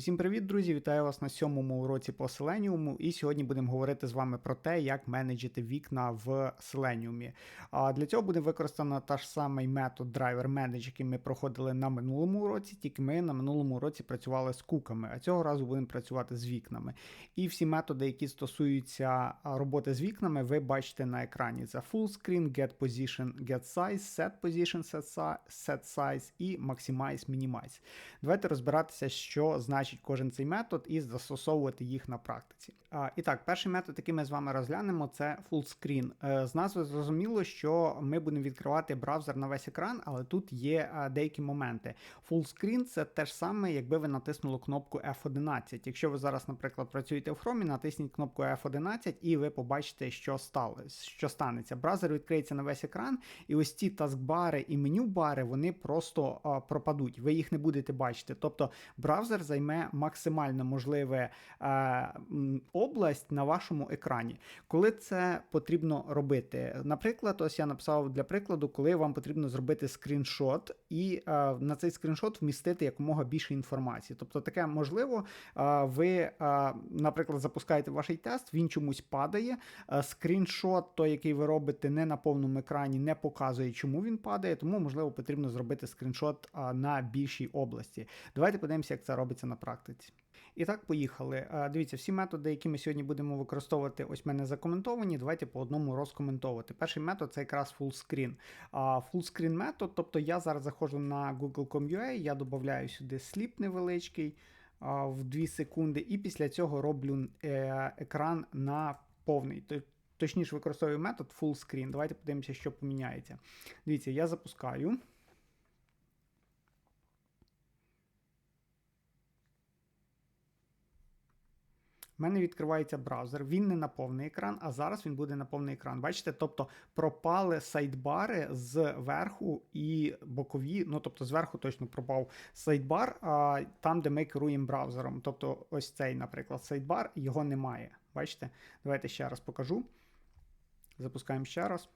Усім привіт, друзі! Вітаю вас на сьомому уроці по Selenium. І сьогодні будемо говорити з вами про те, як менеджити вікна в Selenium. А для цього буде використано та ж самий метод Driver Manage, який ми проходили на минулому уроці, тільки ми на минулому уроці працювали з куками, а цього разу будемо працювати з вікнами. І всі методи, які стосуються роботи з вікнами, ви бачите на екрані. Це Full Screen, Get Position, Get Size, Set Position, Set Size і Maximize, Minimize. Давайте розбиратися, що значить значить кожен цей метод і застосовувати їх на практиці. А, І так, перший метод, який ми з вами розглянемо, це fullscreen. Е, з назви зрозуміло, що ми будемо відкривати браузер на весь екран, але тут є е, деякі моменти. Fullscreen це те ж саме, якби ви натиснули кнопку F11. Якщо ви зараз, наприклад, працюєте в Chrome, натисніть кнопку F11 і ви побачите, що сталося, що станеться. Браузер відкриється на весь екран, і ось ці таскбари і меню-бари вони просто а, пропадуть. Ви їх не будете бачити. Тобто браузер займе максимально можливе е, область на вашому екрані. Коли це потрібно робити? Наприклад, ось я написав для прикладу, коли вам потрібно зробити скріншот і е, на цей скріншот вмістити якомога більше інформації. Тобто, таке можливо, е, ви, наприклад, запускаєте ваш тест, він чомусь падає. Скріншот, той, який ви робите не на повному екрані, не показує, чому він падає, тому можливо потрібно зробити скріншот на більшій області. Давайте подивимося, як це робиться на практиці. І так, поїхали. Дивіться, всі методи, які ми сьогодні будемо використовувати, ось в мене закоментовані. Давайте по одному розкоментовувати. Перший метод це якраз fullscreen. Fullscreen метод, тобто я зараз заходжу на google.com.ua, я додаю сюди сліп невеличкий в 2 секунди, і після цього роблю е, екран на повний. Точніше, використовую метод fullscreen. Давайте подивимося, що поміняється. Дивіться, я запускаю. В мене відкривається браузер, він не на повний екран, а зараз він буде на повний екран. Бачите, тобто пропали сайдбари верху і бокові, ну тобто зверху точно пропав сайдбар, а там, де ми керуємо браузером. Тобто, ось цей, наприклад, сайдбар, його немає. Бачите? Давайте ще раз покажу. Запускаємо ще раз.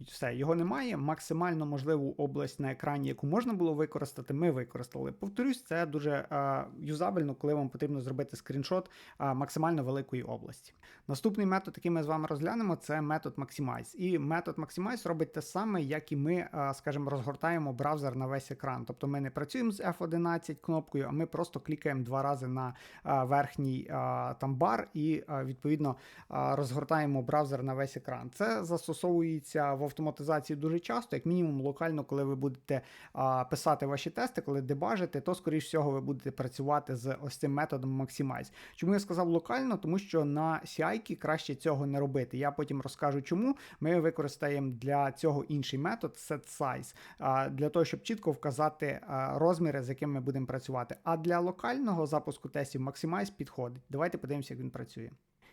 Все, його немає. Максимально можливу область на екрані, яку можна було використати, ми використали. Повторюсь, це дуже а, юзабельно, коли вам потрібно зробити скріншот а, максимально великої області. Наступний метод, який ми з вами розглянемо, це метод Maximize. І метод Maximize робить те саме, як і ми, а, скажімо, розгортаємо браузер на весь екран. Тобто ми не працюємо з F11 кнопкою, а ми просто клікаємо два рази на а, верхній а, там бар і а, відповідно а, розгортаємо браузер на весь екран. Це застосовується в автоматизації дуже часто, як мінімум, локально, коли ви будете а, писати ваші тести, коли дебажите, то, скоріш всього, ви будете працювати з ось цим методом Maximize. Чому я сказав локально? Тому що на CI краще цього не робити. Я потім розкажу, чому. Ми використаємо для цього інший метод setSize, а, для того, щоб чітко вказати а, розміри, з якими ми будемо працювати. А для локального запуску тестів Maximize підходить. Давайте подивимося, як він працює.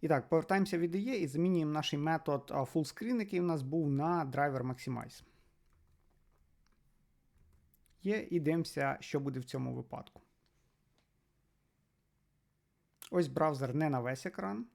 І так, повертаємося від IE і замінюємо наш метод fullscreen, який у нас був на driver Maximize. Є, і дивимося, що буде в цьому випадку. Ось браузер не на весь екран.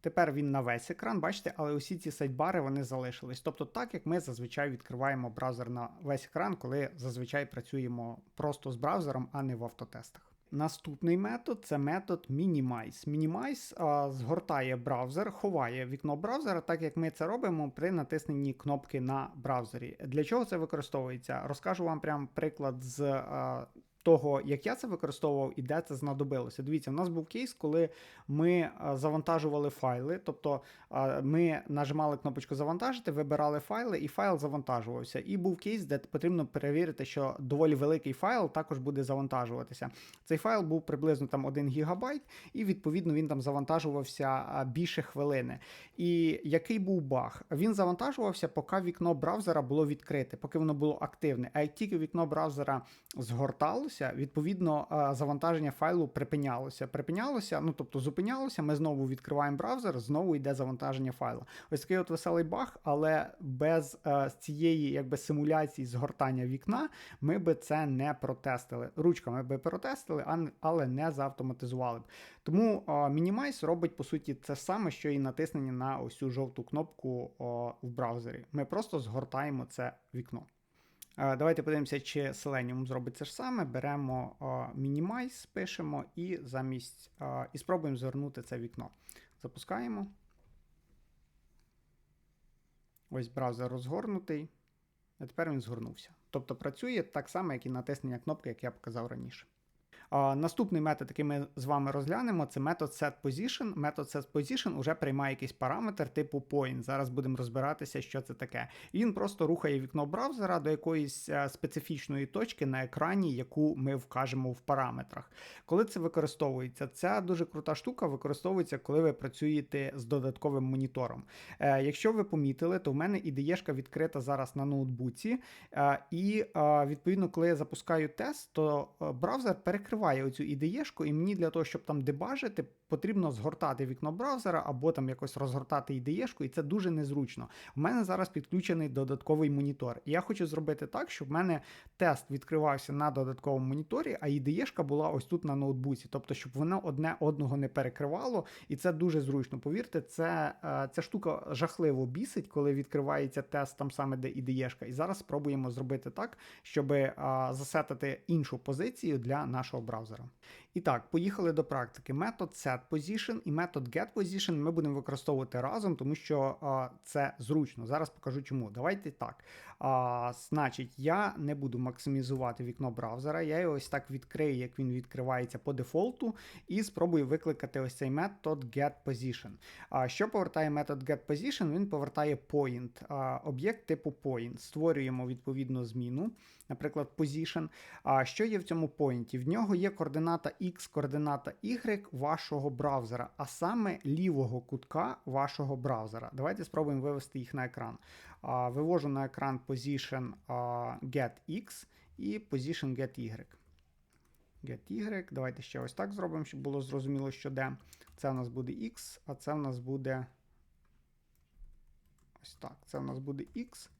Тепер він на весь екран, бачите, але усі ці сайдбари вони залишились. Тобто, так як ми зазвичай відкриваємо браузер на весь екран, коли зазвичай працюємо просто з браузером, а не в автотестах. Наступний метод це метод Minimize. Minimize а, згортає браузер, ховає вікно браузера, так як ми це робимо при натисненні кнопки на браузері. Для чого це використовується? Розкажу вам прям приклад з а, того, як я це використовував і де це знадобилося. Дивіться, в нас був кейс, коли ми е, завантажували файли, тобто е, ми нажимали кнопочку завантажити, вибирали файли, і файл завантажувався. І був кейс, де потрібно перевірити, що доволі великий файл також буде завантажуватися. Цей файл був приблизно там 1 гігабайт, і відповідно він там завантажувався е, більше хвилини. І який був баг? Він завантажувався, поки вікно браузера було відкрите, поки воно було активне. А як тільки вікно браузера згорталося, зупинялося, відповідно, завантаження файлу припинялося. Припинялося, ну тобто зупинялося, ми знову відкриваємо браузер, знову йде завантаження файлу. Ось такий от веселий баг, але без цієї якби симуляції згортання вікна ми би це не протестили. Ручками би протестили, але не заавтоматизували б. Тому Minimize робить, по суті, це саме, що і натиснення на ось цю жовту кнопку в браузері. Ми просто згортаємо це вікно. Е, Давайте подивимося, чи Selenium зробить це ж саме. Беремо е, Minimize, пишемо і замість е, і спробуємо звернути це вікно. Запускаємо. Ось браузер розгорнутий. А тепер він згорнувся. Тобто працює так само, як і натиснення кнопки, як я показав раніше. Наступний метод, який ми з вами розглянемо, це метод setPosition. Метод setPosition вже приймає якийсь параметр типу point. Зараз будемо розбиратися, що це таке. Він просто рухає вікно браузера до якоїсь е, специфічної точки на екрані, яку ми вкажемо в параметрах. Коли це використовується, ця дуже крута штука використовується, коли ви працюєте з додатковим монітором. Е, якщо ви помітили, то в мене ідеєшка відкрита зараз на ноутбуці, е, і відповідно, коли я запускаю тест, то браузер перекриває оцю ідеєшку, і мені для того, щоб там дебажити, потрібно згортати вікно браузера або там якось розгортати ідеєшку, і це дуже незручно. У мене зараз підключений додатковий монітор. І я хочу зробити так, щоб в мене тест відкривався на додатковому моніторі, а ідеєшка була ось тут на ноутбуці. Тобто, щоб воно одне одного не перекривало, і це дуже зручно. Повірте, це е, ця штука жахливо бісить, коли відкривається тест там саме де ідеєшка. І зараз спробуємо зробити так, щоб засетити іншу позицію для нашого браузера. І так, поїхали до практики. Метод setPosition і метод getPosition ми будемо використовувати разом, тому що а, це зручно. Зараз покажу чому. Давайте так. А, Значить, я не буду максимізувати вікно браузера. Я його ось так відкрию, як він відкривається по дефолту, і спробую викликати ось цей метод getPosition. А що повертає метод getPosition? Він повертає point, а, об'єкт типу point. Створюємо відповідну зміну, наприклад, position. А що є в цьому поінті? В нього є координата X, координата Y вашого браузера, а саме лівого кутка вашого браузера. Давайте спробуємо вивести їх на екран. Вивожу на екран position getX і position getY. GetY. Давайте ще ось так зробимо, щоб було зрозуміло, що де. Це у нас буде X, а це у нас буде. Ось так. Це у нас буде X.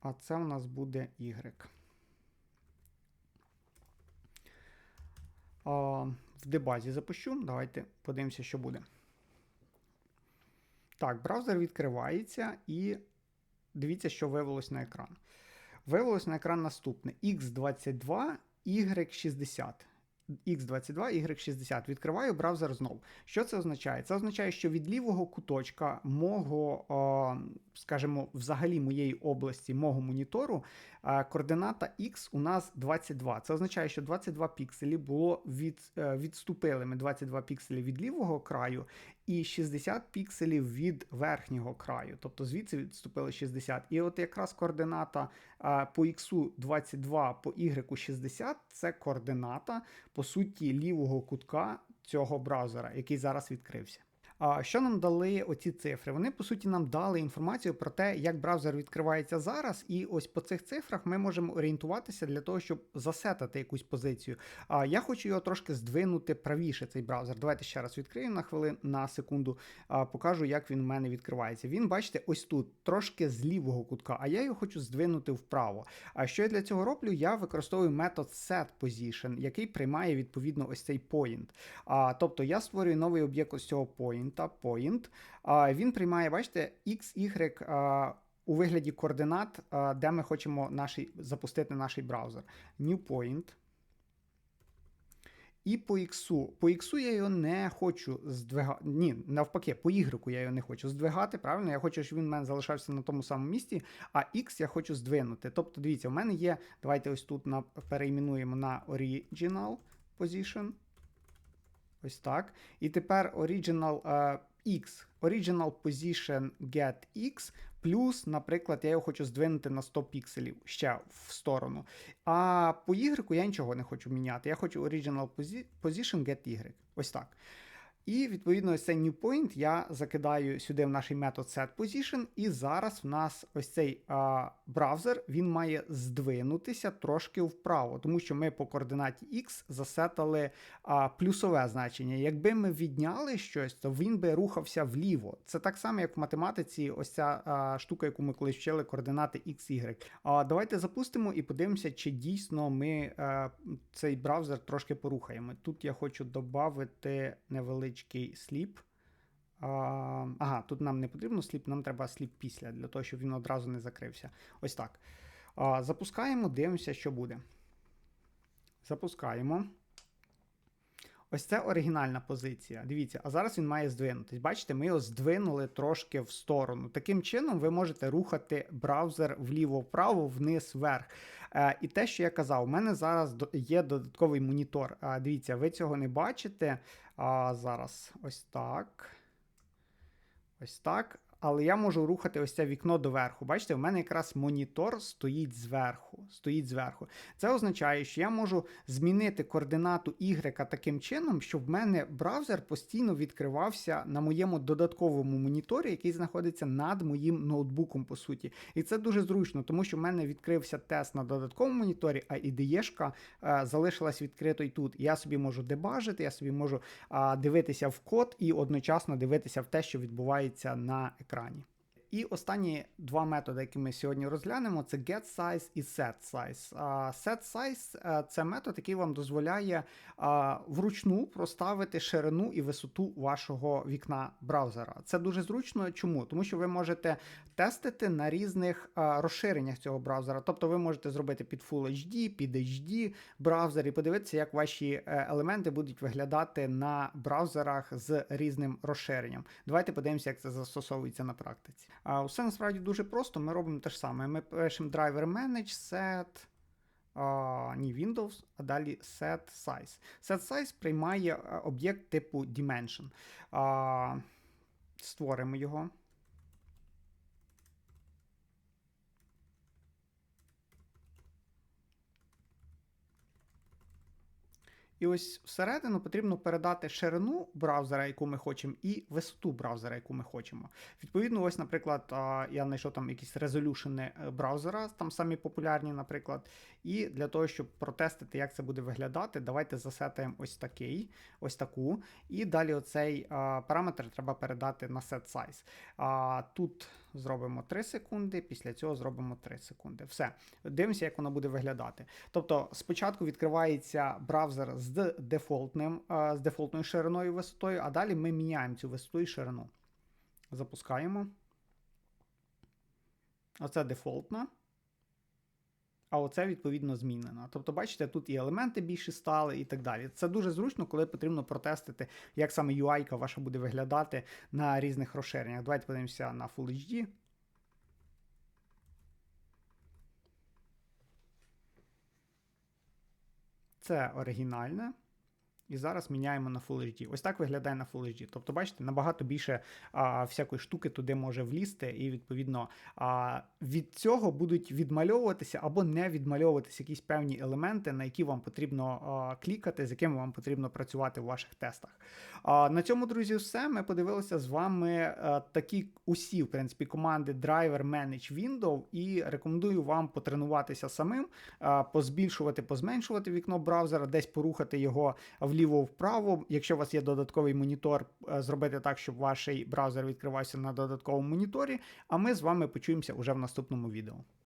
А це у нас буде Y. в дебазі запущу. Давайте подивимося, що буде. Так, браузер відкривається і дивіться, що вивелось на екран. Вивелось на екран наступне: X22, Y60. X22, Y60. Відкриваю браузер знову. Що це означає? Це означає, що від лівого куточка мого, скажімо, взагалі моєї області, мого монітору, координата X у нас 22. Це означає, що 22 пікселі було від, е, відступили ми 22 пікселі від лівого краю і 60 пікселів від верхнього краю. Тобто звідси відступили 60. І от якраз координата по X 22, по Y 60 це координата, по суті, лівого кутка цього браузера, який зараз відкрився. Що нам дали оці цифри? Вони по суті нам дали інформацію про те, як браузер відкривається зараз, і ось по цих цифрах ми можемо орієнтуватися для того, щоб засетати якусь позицію. А я хочу його трошки здвинути правіше. Цей браузер. Давайте ще раз відкрию на хвилин на секунду. Покажу, як він в мене відкривається. Він, бачите, ось тут трошки з лівого кутка, а я його хочу здвинути вправо. А що я для цього роблю? Я використовую метод setPosition, який приймає відповідно ось цей point. Тобто я створюю новий об'єкт ось цього point point, point. Він приймає, бачите, X, Y у вигляді координат, де ми хочемо наші, запустити наш браузер. New point. І по X. По X я його не хочу здвигати. Ні, навпаки, по Y я його не хочу здвигати. Правильно, я хочу, щоб він в мене залишався на тому самому місці, а X я хочу здвинути. Тобто, дивіться, у мене є. Давайте ось тут на, перейменуємо на Original Position. Ось так. І тепер Original uh, X, Original Position Get X, плюс, наприклад, я його хочу здвинути на 100 пікселів ще в сторону. А по Y я нічого не хочу міняти. Я хочу Original Position Get Y. Ось так. І, відповідно, ось цей new point я закидаю сюди в наш метод setPosition, і зараз в нас ось цей а, браузер він має здвинутися трошки вправо, тому що ми по координаті X засетали а, плюсове значення. Якби ми відняли щось, то він би рухався вліво. Це так само, як в математиці, ось ця а, штука, яку ми колись вчили, координати X, Y. А, Давайте запустимо і подивимося, чи дійсно ми а, цей браузер трошки порухаємо. Тут я хочу додати невеличкий сліп. А, ага, тут нам не потрібно сліп, нам треба сліп після, для того, щоб він одразу не закрився. Ось так. Запускаємо, дивимося, що буде. Запускаємо. Ось це оригінальна позиція. Дивіться, а зараз він має здвинутись. Бачите, ми його здвинули трошки в сторону. Таким чином, ви можете рухати браузер вліво-вправо, вниз, вверх. Е, і те, що я казав, у мене зараз є додатковий монітор. Е, дивіться, ви цього не бачите. А зараз ось так. Ось так. Але я можу рухати ось це вікно доверху. Бачите, в мене якраз монітор стоїть зверху. Стоїть зверху. Це означає, що я можу змінити координату Y таким чином, щоб в мене браузер постійно відкривався на моєму додатковому моніторі, який знаходиться над моїм ноутбуком, по суті. І це дуже зручно, тому що в мене відкрився тест на додатковому моніторі, а ідеєшка е, залишилась відкритою тут. Я собі можу дебажити, я собі можу а, дивитися в код і одночасно дивитися в те, що відбувається на екрані екрані. І останні два методи, які ми сьогодні розглянемо, це getSize і setSize. А, setSize е, – це метод, який вам дозволяє вручну проставити ширину і висоту вашого вікна браузера. Це дуже зручно. Чому? Тому що ви можете тестити на різних розширеннях цього браузера. Тобто ви можете зробити під Full HD, під HD браузер і подивитися, як ваші е, елементи будуть виглядати на браузерах з різним розширенням. Давайте подивимося, як це застосовується на практиці. Усе насправді дуже просто. Ми робимо те ж саме. Ми пишемо driver manage set. Ні, Windows, а далі set size. Set size приймає е, об'єкт типу dimension. Створимо його. І ось всередину потрібно передати ширину браузера, яку ми хочемо, і висоту браузера, яку ми хочемо. Відповідно, ось, наприклад, я знайшов там якісь резолюшени е, браузера, там самі популярні, наприклад. І для того, щоб протестити, як це буде виглядати, давайте засетаємо ось такий, ось таку. І далі оцей параметр треба передати на set size. Тут зробимо 3 секунди, після цього зробимо 3 секунди. Все. Дивимося, як воно буде виглядати. Тобто, спочатку відкривається браузер з дефолтним, з дефолтною шириною і висотою, а далі ми міняємо цю висоту і ширину. Запускаємо. Оце дефолтна. А оце відповідно змінено. Тобто, бачите, тут і елементи більше стали, і так далі. Це дуже зручно, коли потрібно протестити, як саме UI ваша буде виглядати на різних розширеннях. Давайте подивимося на Full HD. Це оригінальне. І зараз міняємо на Full HD. Ось так виглядає на Full HD. Тобто, бачите, набагато більше а, всякої штуки туди може влізти, і відповідно а, від цього будуть відмальовуватися або не відмальовуватися якісь певні елементи, на які вам потрібно а, клікати, з якими вам потрібно працювати в ваших тестах. А, на цьому, друзі, все. Ми подивилися з вами а, такі усі, в принципі, команди Driver Manage Window, і рекомендую вам потренуватися самим, а, позбільшувати, позменшувати вікно браузера, десь порухати його вліво-вправо. Якщо у вас є додатковий монітор, е, зробити так, щоб ваш браузер відкривався на додатковому моніторі. А ми з вами почуємося уже в наступному відео.